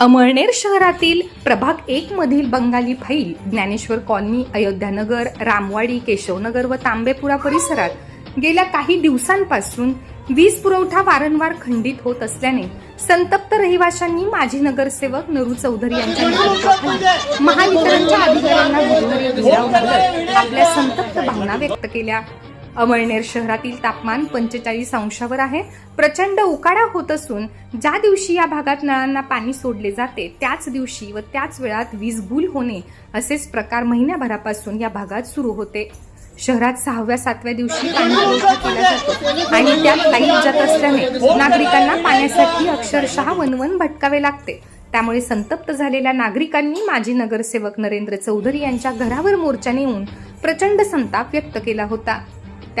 अमळनेर शहरातील प्रभाग एक मधील बंगाली फाईल ज्ञानेश्वर कॉलनी अयोध्यानगर रामवाडी केशवनगर व तांबेपुरा परिसरात गेल्या काही दिवसांपासून वीज पुरवठा वारंवार खंडित होत असल्याने संतप्त रहिवाशांनी माजी नगरसेवक नरू चौधरी यांच्या नेतृत्वाखाली महावितरणच्या अधिकाऱ्यांना बुधवारी आपल्या संतप्त भावना व्यक्त केल्या. अमळनेर शहरातील तापमान पंचेचाळीस अंशावर आहे. प्रचंड उकाडा होत असून ज्या दिवशी या भागात नळांना पाणी सोडले जाते त्याच दिवशी व त्याच वेळात वीज गुल होणे असेच प्रकार महिन्याभरापासून या भागात सुरू होते. शहरात सहाव्या सातव्या दिवशी पाणी पुरवठा केला जातो आणि त्यात लाइट जात असल्याने नागरिकांना पाण्यासाठी अक्षरशः वनवन भटकावे लागते. त्यामुळे संतप्त झालेल्या नागरिकांनी माजी नगरसेवक नरेंद्र चौधरी यांच्या घरावर मोर्चाने येऊन प्रचंड संताप व्यक्त केला होता.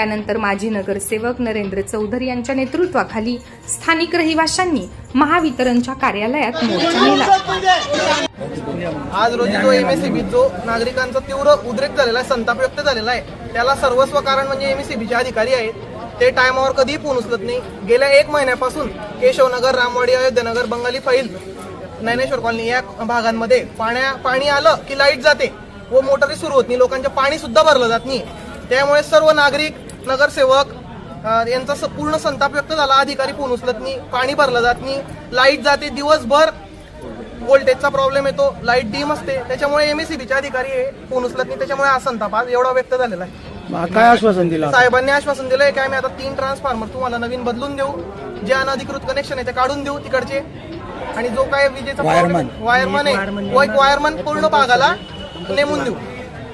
त्यानंतर माजी नगरसेवक नरेंद्र चौधरी यांच्या नेतृत्वाखाली स्थानिक रहिवाशांनी महावितरणच्या कार्यालयात मोर्चा नेला. आज रोजी जो एमएससीबी जो नागरिकांचा तीव्र उद्रेक झालेला आहे संताप व्यक्त झालेला आहे त्याला सर्वस्व कारण म्हणजे एमएससीबीचे अधिकारी आहेत. ते टायमावर कधीही फोन उचलत नाही. गेल्या एक महिन्यापासून केशवनगर रामवाडी अयोध्यनगर बंगाली फाईल ज्ञानेश्वर कॉलनी या भागांमध्ये पाण्या पाणी आलं की लाइट जाते व मोटारी सुरू होत नाही. लोकांचे पाणी सुद्धा भरलं जात नाही. त्यामुळे सर्व नागरिक नगरसेवक यांचा पूर्ण संताप व्यक्त झाला. अधिकारी फोन उचलत नाही पाणी भरलं जात नाही लाइट जाते दिवसभर व्होल्टेजचा प्रॉब्लेम येतो लाइट डीम असते. त्याच्यामुळे एमएससीबीचे अधिकारी हे फोन उचलत नाही त्याच्यामुळे हा संताप आज एवढा व्यक्त झालेला आहे. काय आश्वासन दिलं साहेबांनी आश्वासन दिलंय की आम्ही आता तीन ट्रान्सफॉर्मर तुम्हाला नवीन बदलून देऊ जे अनधिकृत कनेक्शन आहे ते काढून देऊ तिकडचे. आणि जो काय विजेचा. वायरमन आहे तो एक वायरमन पूर्ण भागाला नेमून देऊ.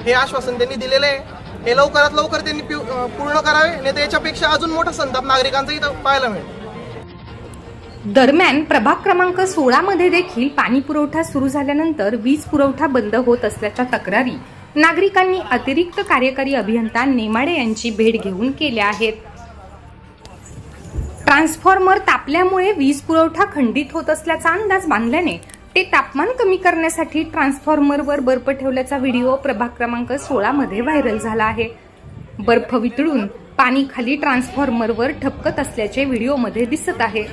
हे आश्वासन त्यांनी दिलेलं आहे. हे लवकरात लवकर त्यांनी पूर्ण करावे नाही तर याच्यापेक्षा अजून मोठा संताप नागरिकांचा इथं पाहायला मिळेल. दरम्यान प्रभाग क्रमांक सोळा मध्ये देखील पाणी पुरवठा सुरू झाल्यानंतर वीज पुरवठा बंद होत असल्याच्या तक्रारी नागरिकांनी अतिरिक्त कार्यकारी अभियंता नेमाडे यांची भेट घेऊन केल्या आहेत. ट्रान्सफॉर्मर तापल्यामुळे वीज पुरवठा खंडित होत असल्याचा अंदाज बांधल्याने ते तापमान कमी करण्यासाठी ट्रान्सफॉर्मरवर बर्फ ठेवल्याचा व्हिडिओ प्रभाग क्रमांक सोळामध्ये व्हायरल झाला आहे. बर्फ वितळून पाणी खाली ट्रान्सफॉर्मरवर ठपकत असल्याचे व्हिडिओमध्ये दिसत आहे.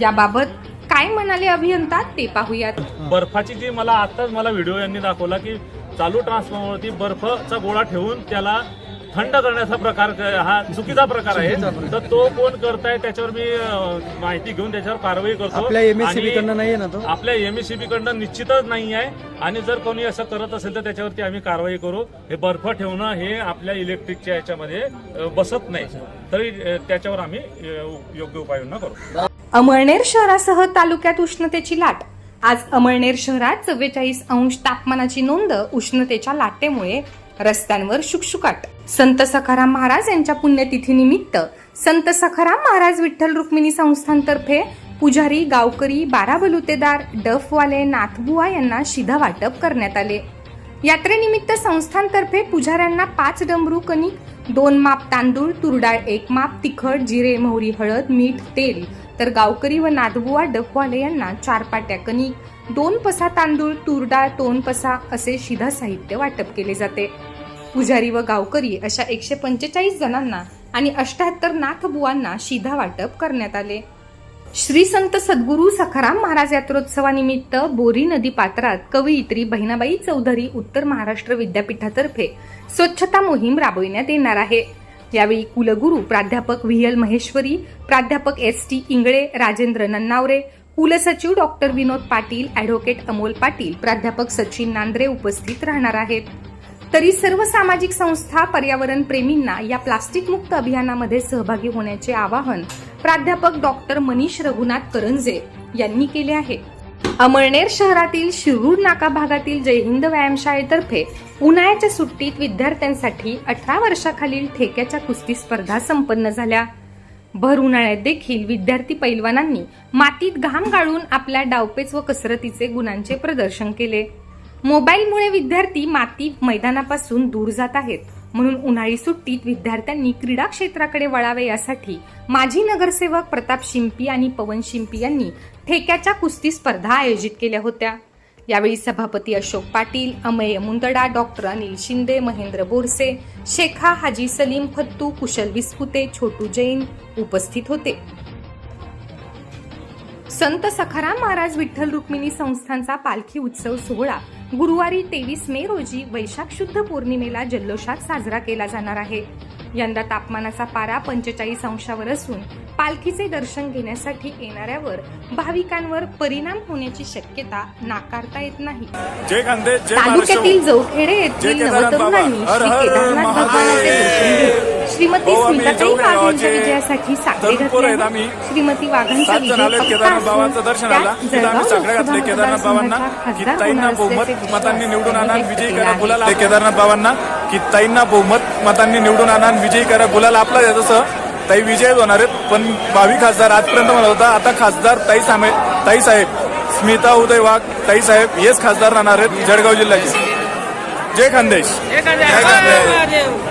याबाबत काय म्हणाले अभियंता ते पाहूयात. बर्फाची जी मला आताच मला व्हिडिओ यांनी दाखवला की चालू ट्रान्सफॉर्मरवरती बर्फचा गोळा ठेवून त्याला थंड करण्याचा प्रकार क- हा चुकीचा प्रकार आहे. तर तो कोण करताय त्याच्यावर मी माहिती घेऊन त्याच्यावर कारवाई करतो. आपल्या एमएससीबी आणि कडनं नाहीये ना तो? आपल्या एमएससीबी कडनं निश्चितच नाही आहे. आणि जर कोणी असं करत असेल तर त्याच्यावरती आम्ही कारवाई करू. हे बर्फ ठेवणं हे आपल्या इलेक्ट्रिकच्या याच्यामध्ये अं, बसत नाही. तरी अं, त्याच्यावर आम्ही अं, योग्य उपाययोजना करू. अमळनेर शहरासह तालुक्यात उष्णतेची लाट. आज अमळनेर शहरात चव्वेचाळीस अंश तापमानाची नोंद उष्णतेच्या लाटेमुळे रस्त्यांवर शुकशुकाट. संत सखाराम महाराज यांच्या पुण्यतिथीनिमित्त संत सखाराम महाराज विठ्ठल रुक्मिणी संस्थांतर्फे पुजारी गावकरी बारा बलुतेदार डफवाले नाथबुवा यांना शिधा वाटप करण्यात आले. यात्रेनिमित्त संस्थांतर्फे पुजाऱ्यांना पाच डमरू कणिक दोन माप तांदूळ तुरडाळ एक माप तिखट जिरे मोहरी हळद मीठ तेल तर गावकरी व नादबुवा डफवाले यांना चार पाट्या कणिक दोन पसा तांदूळ तुरडाळ दोन पसा असे शिधा साहित्य वाटप केले जाते. पुजारी व गावकरी अशा एकशे पंचेचाळीस जणांना आणि अष्ट्याहत्तर नाथबुवांना शिधा वाटप करण्यात आले. श्री संत सद्गुरू सखाराम महाराज यात्रोत्सवानिमित्त बोरी नदी पात्रात कवयित्री बहिणाबाई चौधरी उत्तर महाराष्ट्र विद्यापीठातर्फे स्वच्छता मोहीम राबविण्यात येणार आहे. यावेळी कुलगुरू प्राध्यापक व्ही एल महेश्वरी प्राध्यापक एस टी इंगळे राजेंद्र नन्नावरे कुलसचिव डॉक्टर विनोद पाटील ॲडव्होकेट अमोल पाटील प्राध्यापक सचिन नांद्रे उपस्थित राहणार आहेत. तरी सर्व सामाजिक संस्था पर्यावरण प्रेमींना या प्लास्टिक मुक्त अभियानामध्ये सहभागी होण्याचे आवाहन प्राध्यापक डॉक्टर मनीष रघुनाथ करंजे यांनी केले आहे. अमळनेर शहरातील शिरूर नाका भागातील जय हिंद व्यायामशाळेतर्फे उन्हाळ्याच्या सुट्टीत विद्यार्थ्यांसाठी अठरा वर्षाखालील ठेक्याच्या कुस्ती स्पर्धा संपन्न झाल्या. भर उन्हाळ्यात देखील विद्यार्थी पैलवानांनी मातीत घाम गाळून आपल्या डावपेच व कसरतीचे गुणांचे प्रदर्शन केले. मोबाईलमुळे विद्यार्थी माती मैदानापासून दूर जात आहेत. म्हणून उन्हाळी सुट्टीत विद्यार्थ्यांनी क्रीडा क्षेत्राकडे वळावे यासाठी माजी नगरसेवक प्रताप शिंपी आणि पवन शिंपी यांनी ठेक्याच्या कुस्ती स्पर्धा आयोजित केल्या होत्या. यावेळी सभापती अशोक पाटील अमय मुंदडा डॉक्टर अनिल शिंदे महेंद्र बोरसे शेखा हाजी सलीम फत्तू कुशल विस्पुते छोटू जैन उपस्थित होते. संत सखाराम महाराज विठ्ठल रुक्मिणी संस्थांचा पालखी उत्सव सोहळा गुरुवारी तेवीस मे रोजी वैशाख शुद्ध पौर्णिमेला जल्लोषात साजरा केला जाणार आहे. यंदा तापमानाचा पारा पंचेचाळीस अंशावर असून पालखीचे दर्शन घेण्यासाठी येणाऱ्यावर भाविकांवर परिणाम होण्याची शक्यता नाकारता येत नाही. तालुक्यातील जय येथील नवतरुणांनी श्री केदारनाथ भगवानाचे दर्शन घेत श्रीमती हो, आम्ही स्मिताताई जौखेडे वाघ यांच्या गावाचे विजयासाठी साकडे तरुण घातले पोरं आहेत आहे. आम्ही. श्रीमती वाघांचा सात विजय पक्का असून त्यात जळगाव लोकसभा मतदारसंघाचा खासदार होणार असल्याचे निवडून आणा विजयी करा केदारनाथ बाबांना की ताईंना बहुमत मतांनी निवडून आणा विजयी करा गुलाल आपला आहे तसं. ताई विजय होणार आहेत पण भावी खासदार आजपर्यंत म्हणत होता आता खासदार ताई सामे ताई साहेब स्मिता उदय वाघ ताई साहेब हेच खासदार राहणार आहेत जळगाव जिल्ह्याचे. जय खानदेश. जय खानदेश.